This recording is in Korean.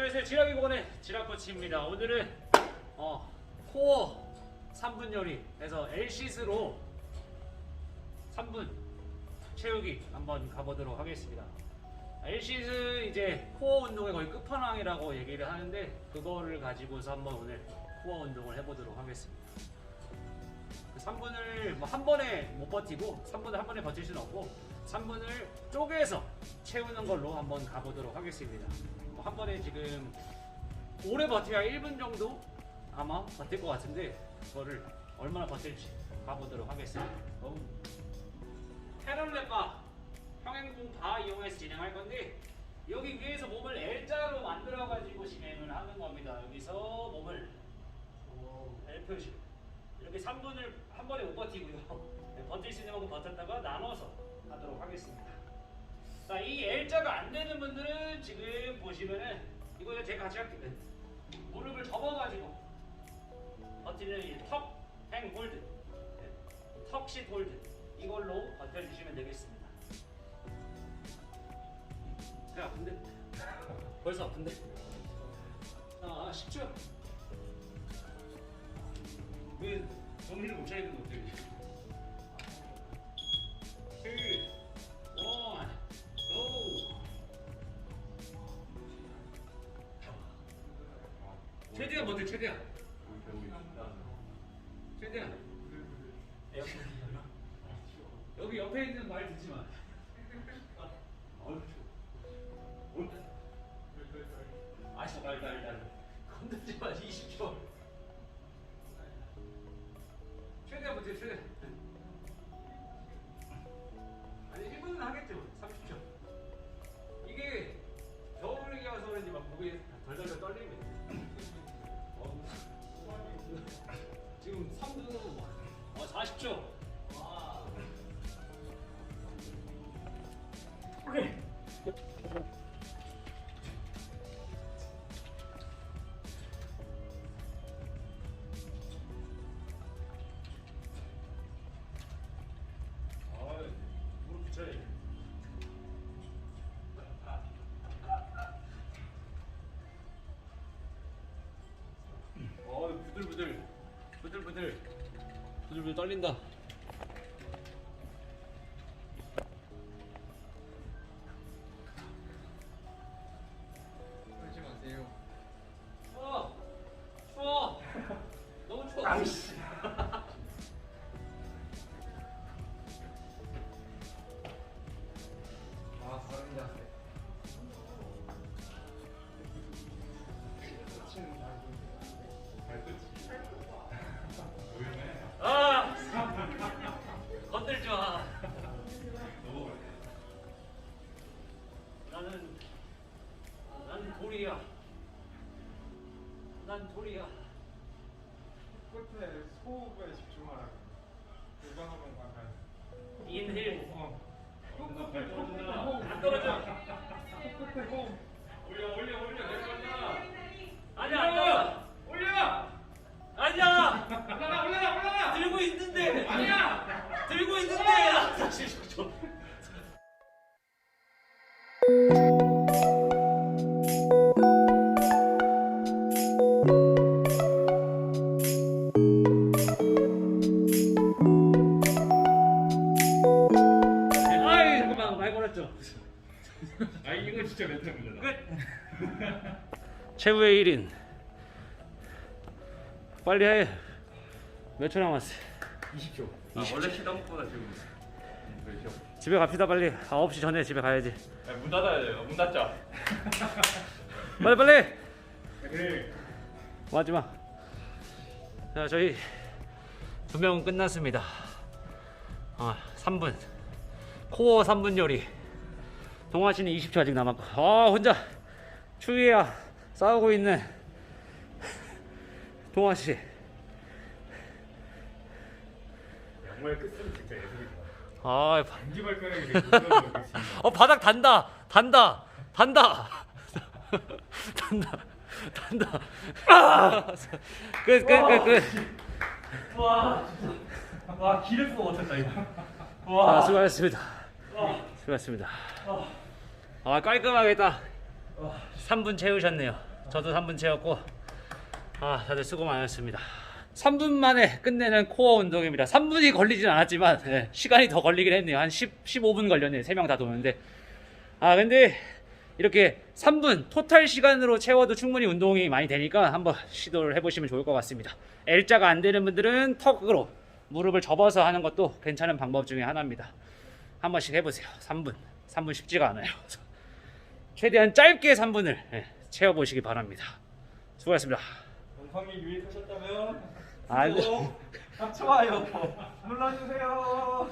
안녕하세요. 지라기 보건의 지라코치입니다. 오늘은 어, 코어 3분 요리에서 엘시스로 3분 채우기 한번 가보도록 하겠습니다. 엘시스 이제 코어 운동의 거의 끝판왕이라고 얘기를 하는데 그거를 가지고서 한번 오늘 코어 운동을 해보도록 하겠습니다. 그 3분을 뭐 한 번에 못 버티고 3분을 한 번에 버틸 수는 없고 3분을 쪼개서 채우는 걸로 한번 가보도록 하겠습니다. 뭐한 번에 지금 오래 버텨야 1분 정도 아마 버틸 것 같은데 그거를 얼마나 버틸지 가보도록 하겠습니다. 그럼 테럴렛바 평행공 바 이용해서 진행할 건데 여기 위에서 몸을 L자로 만들어 가지고 진행을 하는 겁니다. 여기서 몸을 L 표시 이렇게 3분을 한 번에 못 버티고요. 네, 버틸 수 있는 만큼 버텼다가 나눠서 하도록 하겠습니다. 자, 이 L자가 안 되는 분들은 지금 보시면은 이거 제가 같이 할게요. 네. 무릎을 접어가지고 버티는 이 턱, 행 홀드, 네. 턱시 홀드 이걸로 버텨주시면 되겠습니다. 배 아픈데? 벌써 아픈데? 아, 10초. 왜 정신을 못 차리는 것들이? 최대한 버텨, 최대한. 최대한. 여기 옆에 있는 말 듣지 마. 아씨, 말, 말, 말. 건들지 마, 20초. 부들부들, 부들부들, 부들부들 떨린다. 돌이야. 난 돌이야. 끝에 소호흡에 집중하라. 요강하면 약간. 인힐. 어. 끝끝에 끝끝에 안 떨어져. 끝끝에 호흡. 걸었죠. 아, 이거 진짜 멘탈 문제다. 끝. 최후의 1인. 빨리 해. 몇 초 남았어? 20초. 아, 원래 시간보다 지금 몇 초? 집에 갑시다 빨리. 9시 전에 집에 가야지. 아, 문 닫아야 돼요. 문 닫자. 빨리 빨리. 그래. 마지막. 자 저희 두 명은 끝났습니다. 아 3분. 코어 3분 요리. 동아 씨는 20초 아직 남았고. 아 혼자 추위야 싸우고 있는 동아 씨. 양말 끝은 진짜 예술이다. 아 반지 발가락이 되게. 어 바닥 단다 단다 단다 단다 단다 끝끝끝끝 와, 진짜. 와, 기를 수 못했다, 이거. 아, 수고하셨습니다 수고하셨습니다 아 깔끔하게 딱 3분 채우셨네요 저도 3분 채웠고 아 다들 수고 많으셨습니다. 3분 만에 끝내는 코어 운동입니다. 3분이 걸리진 않았지만 예, 시간이 더 걸리긴 했네요. 한 10, 15분 걸렸네요. 3명 다 도는데 아 근데 이렇게 3분 토탈 시간으로 채워도 충분히 운동이 많이 되니까 한번 시도를 해보시면 좋을 것 같습니다. L자가 안 되는 분들은 턱으로 무릎을 접어서 하는 것도 괜찮은 방법 중에 하나입니다. 한 번씩 해보세요. 3분. 3분 쉽지가 않아요. 최대한 짧게 3분을 채워보시기 바랍니다. 수고하셨습니다. 영상이 유익하셨다면 아, 구독, 좋아요 눌러주세요.